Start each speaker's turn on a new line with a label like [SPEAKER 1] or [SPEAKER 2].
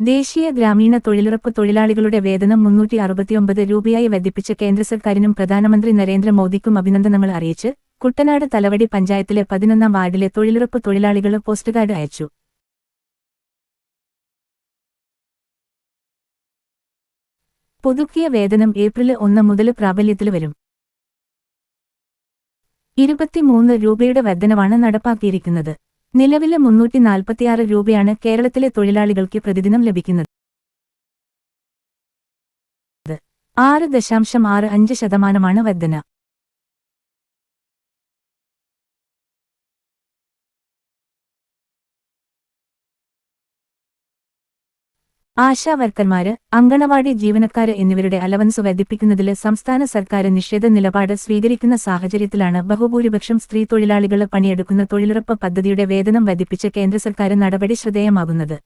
[SPEAKER 1] ദേശീയ ഗ്രാമീണ തൊഴിലുറപ്പ് തൊഴിലാളികളുടെ വേതനം മുന്നൂറ്റി അറുപത്തിയൊമ്പത് രൂപയായി വർദ്ധിപ്പിച്ച കേന്ദ്ര സർക്കാരിനും പ്രധാനമന്ത്രി നരേന്ദ്രമോദിക്കും അഭിനന്ദനങ്ങൾ അറിയിച്ച് കുട്ടനാട് തലവടി പഞ്ചായത്തിലെ പതിനൊന്നാം വാർഡിലെ തൊഴിലുറപ്പ് തൊഴിലാളികൾ പോസ്റ്റ് കാർഡ് അയച്ചു. പുതുക്കിയ വേതനം ഏപ്രിൽ ഒന്ന് മുതൽ പ്രാബല്യത്തിൽ വരും. ഇരുപത്തിമൂന്ന് രൂപയുടെ വർധനവാണ് നടപ്പാക്കിയിരിക്കുന്നത്. നിലവിലെ മുന്നൂറ്റി നാൽപ്പത്തിയാറ് രൂപയാണ് കേരളത്തിലെ തൊഴിലാളികൾക്ക് പ്രതിദിനം ലഭിക്കുന്നത്. ആറ് ദശാംശം ആറ് അഞ്ച് ശതമാനമാണ് വർധന ആശാ വർക്കർമാര് അങ്കണവാടി ജീവനക്കാര് എന്നിവരുടെ അലവൻസ് വർദ്ധിപ്പിക്കുന്നതിൽ സംസ്ഥാന സർക്കാർ നിഷേധ നിലപാട് സ്വീകരിക്കുന്ന സാഹചര്യത്തിലാണ് ബഹുഭൂരിപക്ഷം സ്ത്രീ തൊഴിലാളികൾ പണിയെടുക്കുന്ന തൊഴിലുറപ്പ് പദ്ധതിയുടെ വേതനം വർദ്ധിപ്പിച്ച് കേന്ദ്ര സർക്കാർ നടപടി ശ്രദ്ധേയമാകുന്നത്.